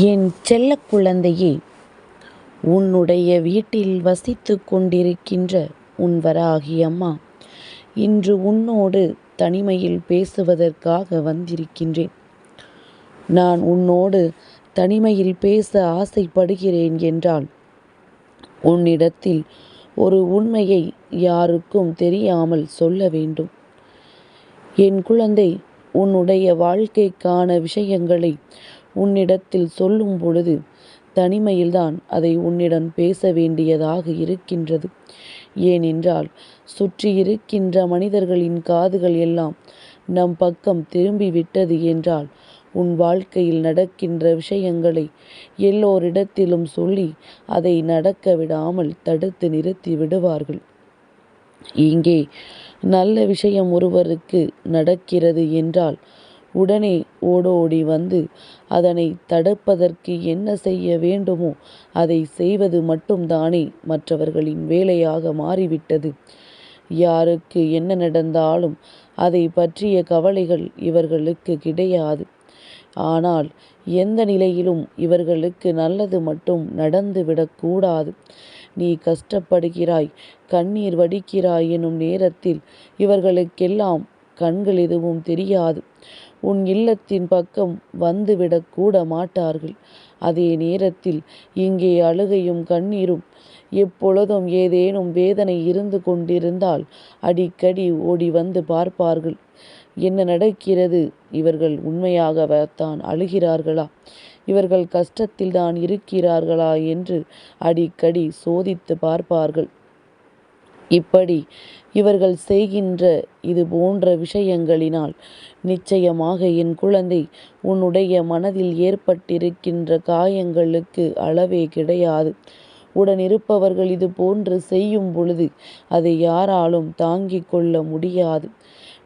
என் செல்ல குழந்தையே உன்னுடைய வீட்டில் வசித்து கொண்டிருக்கின்ற உன் வராகி அம்மா இன்று உன்னோடு தனிமையில் பேசுவதற்காக வந்திருக்கின்றேன். நான் உன்னோடு தனிமையில் பேச ஆசைப்படுகிறேன் என்றால் உன்னிடத்தில் ஒரு உண்மையை யாருக்கும் தெரியாமல் சொல்ல வேண்டும். என் குழந்தை உன்னுடைய வாழ்க்கைக்கான விஷயங்களை உன்னிடத்தில் சொல்லும் பொழுது தனிமையில்தான் அதை உன்னிடம் பேச வேண்டியதாக இருக்கின்றது. ஏனென்றால் சுற்றி இருக்கின்ற மனிதர்களின் காதுகள் எல்லாம் நம் பக்கம் திரும்பிவிட்டது என்றால் உன் வாழ்க்கையில் நடக்கின்ற விஷயங்களை எல்லோரிடத்திலும் சொல்லி அதை நடக்க விடாமல் தடுத்து நிறுத்தி விடுவார்கள். இங்கே நல்ல விஷயம் ஒருவருக்கு நடக்கிறது என்றால் உடனே ஓடோடி வந்து அதனை தடுப்பதற்கு என்ன செய்ய வேண்டுமோ அதை செய்வது மட்டும்தானே மற்றவர்களின் வேலையாக மாறிவிட்டது. யாருக்கு என்ன நடந்தாலும் அதை பற்றிய கவலைகள் இவர்களுக்கு கிடையாது. ஆனால் எந்த நிலையிலும் இவர்களுக்கு நல்லது மட்டும் நடந்துவிடக்கூடாது நீ கஷ்டப்படுகிறாய் கண்ணீர் வடிக்கிறாய் எனும் நேரத்தில் இவர்களுக்கெல்லாம் கண்கள் எதுவும் தெரியாது. உன் இல்லத்தின் பக்கம் வந்துவிடக் கூட மாட்டார்கள். அதே நேரத்தில் இங்கே அழுகையும் கண்ணீரும் எப்பொழுதும் ஏதேனும் வேதனை இருந்து கொண்டிருந்தால் அடிக்கடி ஓடி வந்து பார்ப்பார்கள். என்ன நடக்கிறது? இவர்கள் உண்மையாகத்தான் அழுகிறார்களா? இவர்கள் கஷ்டத்தில்தான் இருக்கிறார்களா? என்று அடிக்கடி சோதித்து பார்ப்பார்கள். இப்படி இவர்கள் செய்கின்ற இது போன்ற விஷயங்களினால் நிச்சயமாக என் குழந்தை உன்னுடைய மனதில் ஏற்பட்டிருக்கின்ற காயங்களுக்கு அளவே கிடையாது. உடனிருப்பவர்கள் இது போன்று செய்யும் பொழுது அதை யாராலும் தாங்கிக் கொள்ள முடியாது.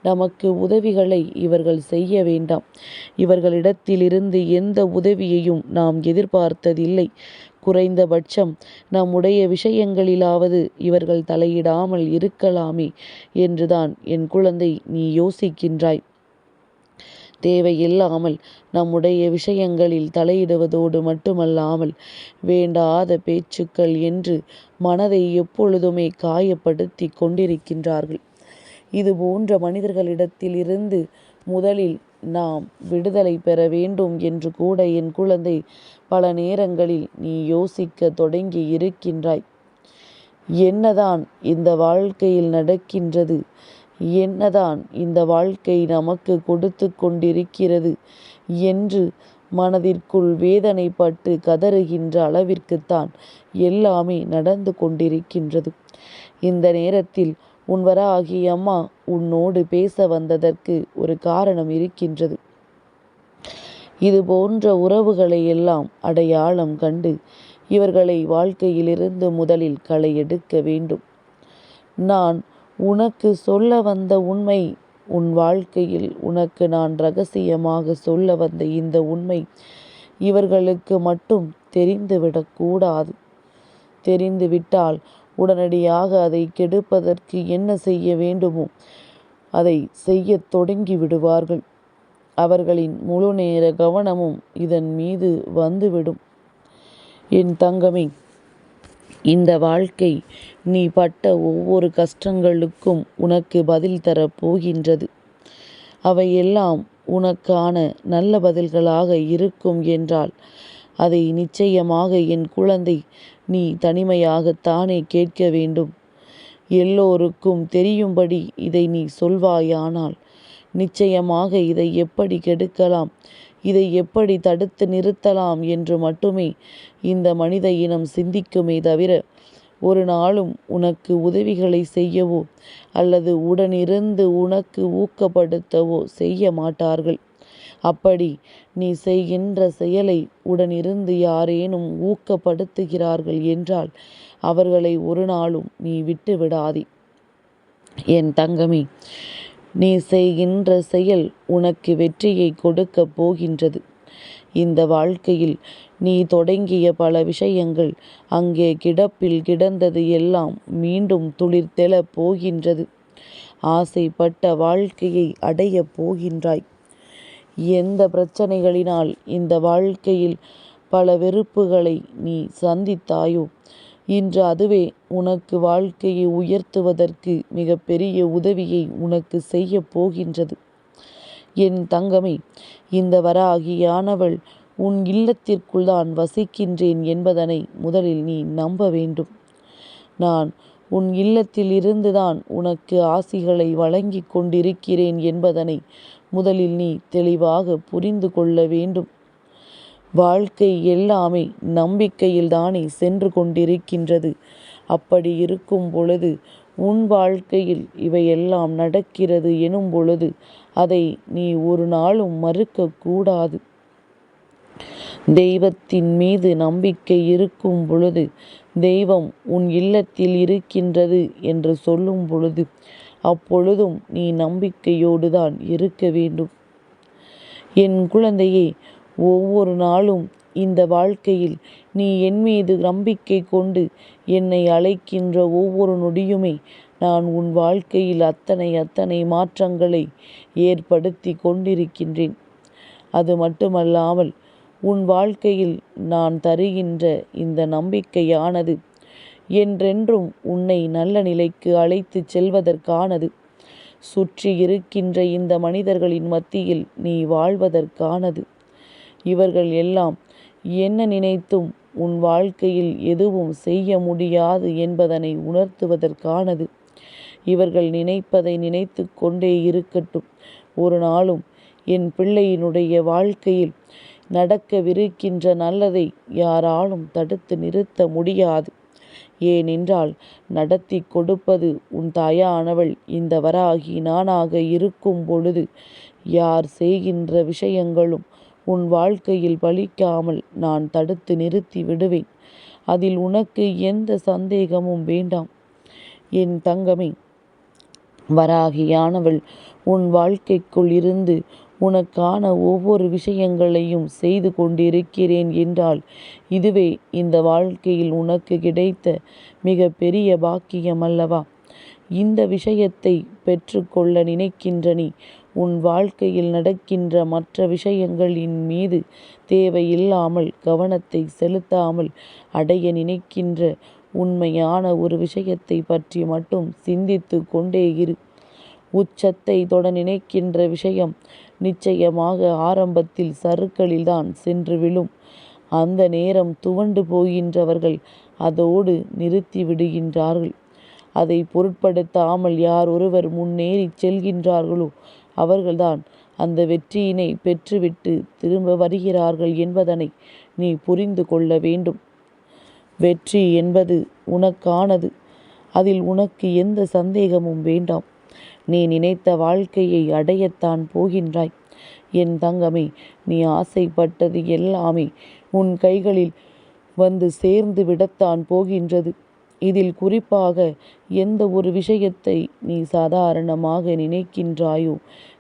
நமக்கு உதவிகளை இவர்கள் செய்ய வேண்டாம். இவர்களிடத்திலிருந்து எந்த உதவியையும் நாம் எதிர்பார்த்ததில்லை. குறைந்தபட்சம் நம்முடைய விஷயங்களிலாவது இவர்கள் தலையிடாமல் இருக்கலாமே என்றுதான் என் குழந்தை நீ யோசிக்கின்றாய். தேவையில்லாமல் நம்முடைய விஷயங்களில் தலையிடுவதோடு மட்டுமல்லாமல் வேண்டாத பேச்சுக்கள் என்று மனதை எப்பொழுதுமே காயப்படுத்தி கொண்டிருக்கின்றார்கள். இது போன்ற மனிதர்களிடத்திலிருந்து முதலில் நாம் விடுதலை பெற வேண்டும் என்று கூட என் குழந்தை பல நேரங்களில் நீ யோசிக்க தொடங்கி இருக்கின்றாய். என்னதான் இந்த வாழ்க்கையில் நடக்கின்றது? என்னதான் இந்த வாழ்க்கை நமக்கு கொடுத்து கொண்டிருக்கிறது என்று மனதிற்குள் வேதனைப்பட்டு கதறுகின்ற அளவிற்குத்தான் எல்லாமே நடந்து கொண்டிருக்கின்றது. இந்த நேரத்தில் உன்வராகிய அம்மா உன்னோடு பேச வந்ததற்கு ஒரு காரணம் இருக்கின்றது. இது போன்ற உறவுகளை எல்லாம் அடையாளம் கண்டு இவர்களை வாழ்க்கையிலிருந்து முதலில் களை எடுக்க வேண்டும். நான் உனக்கு சொல்ல வந்த உண்மை உன் வாழ்க்கையில் உனக்கு நான் ரகசியமாக சொல்ல வந்த இந்த உண்மை இவர்களுக்கு மட்டும் தெரிந்துவிடக்கூடாது தெரிந்துவிட்டால் உடனடியாக அதை கெடுப்பதற்கு என்ன செய்ய வேண்டுமோ அதை செய்ய தொடங்கி விடுவார்கள். அவர்களின் முழு நேர கவனமும் இதன் மீது வந்துவிடும். என் தங்கமே இந்த வாழ்க்கை நீ பட்ட ஒவ்வொரு கஷ்டங்களுக்கும் உனக்கு பதில் தரப் போகின்றது. அவையெல்லாம் உனக்கான நல்ல பதில்களாக இருக்கும் என்றால் அதை நிச்சயமாக என் குழந்தை நீ தனிமையாகத்தானே கேட்க வேண்டும்? எல்லோருக்கும் தெரியும்படி இதை நீ சொல்வாயானால் நிச்சயமாக இதை எப்படி கெடுக்கலாம்? இதை எப்படி தடுத்து நிறுத்தலாம் என்று மட்டுமே இந்த மனித இனம் சிந்திக்குமே தவிர ஒரு நாளும் உனக்கு உதவிகளை செய்யவோ அல்லது உடனிருந்து உனக்கு ஊக்கப்படுத்தவோ செய்ய மாட்டார்கள். அப்படி நீ செய்கின்ற செயலை உடனிருந்து யாரேனும் ஊக்கப்படுத்துகிறார்கள் என்றால் அவர்களை ஒரு நாளும் நீ விட்டு விடாதே. என் தங்கமே நீ செய்கின்ற செயல் உனக்கு வெற்றியை கொடுக்கப் போகின்றது. இந்த வாழ்க்கையில் நீ தொடங்கிய பல விஷயங்கள் அங்கே கிடப்பில் கிடந்தது எல்லாம் மீண்டும் துளிர்த்தெழப் போகின்றது. ஆசைப்பட்ட வாழ்க்கையை அடையப் போகின்றாய். எந்த பிரச்சனைகளினால் இந்த வாழ்க்கையில் பல வெறுப்புகளை நீ சந்தித்தாயோ? இன்று அதுவே உனக்கு வாழ்க்கையை உயர்த்துவதற்கு மிகப்பெரிய உதவியை உனக்கு செய்ய போகின்றது. என் தங்கமே இந்த வராகியானவள் உன் இல்லத்திற்குள் தான் வசிக்கின்றேன் என்பதனை முதலில் நீ நம்ப வேண்டும். நான் உன் இல்லத்தில் இருந்துதான் உனக்கு ஆசிகளை வழங்கி கொண்டிருக்கிறேன் என்பதனை முதலில் நீ தெளிவாக புரிந்து கொள்ள வேண்டும். வாழ்க்கை எல்லாமே நம்பிக்கையில் தானே சென்று கொண்டிருக்கின்றது. அப்படி இருக்கும் பொழுது உன் வாழ்க்கையில் இவையெல்லாம் நடக்கிறது எனும் பொழுது அதை நீ ஒரு நாளும் மறுக்கக்கூடாது தெய்வத்தின் மீது நம்பிக்கை இருக்கும் பொழுது தெய்வம் உன் இல்லத்தில் இருக்கின்றது என்று சொல்லும் பொழுது அப்பொழுதும் நீ நம்பிக்கையோடு தான் இருக்க வேண்டும். என் குழந்தையே ஒவ்வொரு நாளும் இந்த வாழ்க்கையில் நீ என் மீது நம்பிக்கை கொண்டு என்னை அழைக்கின்ற ஒவ்வொரு நொடியுமே நான் உன் வாழ்க்கையில் அத்தனை அத்தனை மாற்றங்களை ஏற்படுத்தி கொண்டிருக்கின்றேன். அது மட்டுமல்லாமல் உன் வாழ்க்கையில் நான் தருகின்ற இந்த நம்பிக்கையானது என்றென்றும் உன்னை நல்ல நிலைக்கு அழைத்து செல்வதற்கானது. சுற்றி இருக்கின்ற இந்த மனிதர்களின் மத்தியில் நீ வாழ்வதற்கானது. இவர்கள் எல்லாம் என்ன நினைத்தும் உன் வாழ்க்கையில் எதுவும் செய்ய முடியாது என்பதனை உணர்த்துவதற்கானது. இவர்கள் நினைப்பதை நினைத்து கொண்டே இருக்கட்டும். ஒரு நாளும் என் பிள்ளையினுடைய வாழ்க்கையில் நடக்கவிருக்கின்ற நல்லதை யாராலும் தடுத்து நிறுத்த முடியாது. ஏனென்றால் நடத்தி கொடுப்பது உன் தாயானவள் இந்த வராகி நானாக இருக்கும் பொழுது யார் செய்கின்ற விஷயங்களும் உன் வாழ்க்கையில் பலிக்காமல் நான் தடுத்து நிறுத்தி விடுவேன். அதில் உனக்கு எந்த சந்தேகமும் வேண்டாம். என் தங்கமே வராகியானவள் உன் வாழ்க்கைக்குள் இருந்து உனக்கான ஒவ்வொரு விஷயங்களையும் செய்து கொண்டிருக்கிறேன் என்றால் இதுவே இந்த வாழ்க்கையில் உனக்கு கிடைத்த மிக பெரிய பாக்கியம் அல்லவா? இந்த விஷயத்தை பெற்றுக்கொள்ள நினைக்கின்ற நீ உன் வாழ்க்கையில் நடக்கின்ற மற்ற விஷயங்களின் மீது தேவையில்லாமல் கவனத்தை செலுத்தாமல் அடைய நினைக்கின்ற உண்மையான ஒரு விஷயத்தை பற்றி மட்டும் சிந்தித்து கொண்டே இரு. உச்சத்தை தொட நினைக்கின்ற விஷயம் நிச்சயமாக ஆரம்பத்தில் சருக்களில்தான் சென்று விழும். அந்த நேரம் துவண்டு போகின்றவர்கள் அதோடு நிறுத்தி விடுகின்றார்கள். அதை பொருட்படுத்தாமல் யார் ஒருவர் முன்னேறி செல்கின்றார்களோ அவர்கள்தான் அந்த வெற்றியினை பெற்றுவிட்டு திரும்ப வருகிறார்கள் என்பதனை நீ புரிந்து கொள்ள வேண்டும். வெற்றி என்பது உனக்கானது. அதில் உனக்கு எந்த சந்தேகமும் வேண்டாம். நீ நினைத்த வாழ்க்கையை அடையத்தான் போகின்றாய். என் தங்கமே நீ ஆசைப்பட்டது எல்லாமே உன் கைகளில் வந்து சேர்ந்து விடத்தான் போகின்றது. இதில் குறிப்பாக எந்த ஒரு விஷயத்தை நீ சாதாரணமாக நினைக்கின்றாயோ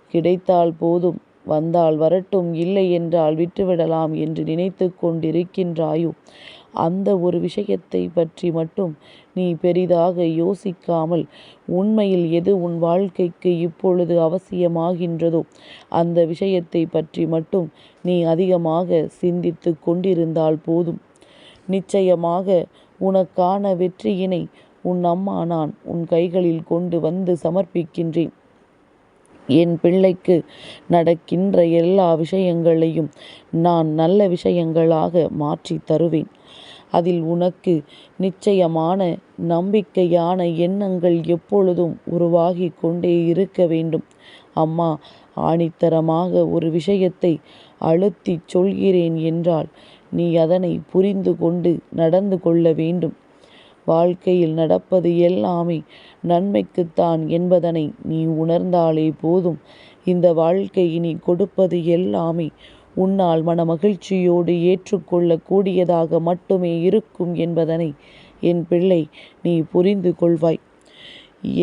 கிடைத்தால் போதும் வந்தால் வரட்டும் இல்லை என்றால் விட்டுவிடலாம் என்று நினைத்து கொண்டிருக்கின்றாயோ அந்த ஒரு விஷயத்தை பற்றி மட்டும் நீ பெரிதாக யோசிக்காமல் உண்மையில் எது உன் வாழ்க்கைக்கு இப்பொழுது அவசியமாகின்றதோ அந்த விஷயத்தை பற்றி மட்டும் நீ அதிகமாக சிந்தித்து கொண்டிருந்தால் போதும். நிச்சயமாக உனக்கான வெற்றியினை உன் அம்மா நான் உன் கைகளில் கொண்டு வந்து சமர்ப்பிக்கின்றேன். என் பிள்ளைக்கு நடக்கின்ற எல்லா விஷயங்களையும் நான் நல்ல விஷயங்களாக மாற்றி தருவேன். அதில் உனக்கு நிச்சயமான நம்பிக்கையான எண்ணங்கள் எப்பொழுதும் உருவாகி கொண்டே இருக்க வேண்டும். அம்மா ஆணித்தரமாக ஒரு விஷயத்தை அழுத்தி சொல்கிறேன் என்றால் நீ அதனை புரிந்து கொண்டு நடந்து கொள்ள வேண்டும். வாழ்க்கையில் நடப்பது எல்லாமே நன்மைக்குத்தான் என்பதனை நீ உணர்ந்தாலே போதும். இந்த வாழ்க்கை நீ கொடுப்பது எல்லாமே உன்னால் மன மகிழ்ச்சியோடு ஏற்றுக்கொள்ளக்கூடியதாக மட்டுமே இருக்கும் என்பதனை என் பிள்ளை நீ புரிந்து கொள்வாய்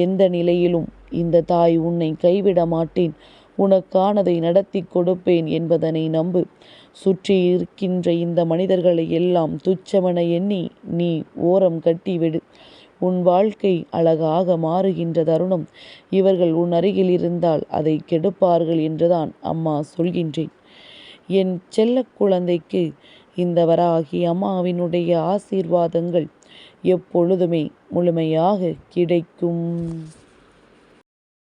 எந்த நிலையிலும் இந்த தாய் உன்னை கைவிட மாட்டேன். உனக்கானதை நடத்தி கொடுப்பேன் என்பதனை நம்பு. சுற்றி இருக்கின்ற இந்த மனிதர்களை எல்லாம் துச்சமென எண்ணி நீ ஓரம் கட்டிவிடு உன் வாழ்க்கை அழகாக மாறுகின்ற தருணம். இவர்கள் உன் அருகில் இருந்தால் அதை கெடுப்பார்கள் என்றுதான் அம்மா சொல்கின்றேன். என் செல்ல குழந்தைக்கு இந்த வராகி அம்மாவினுடைய ஆசீர்வாதங்கள் எப்பொழுதுமே முழுமையாக கிடைக்கும்.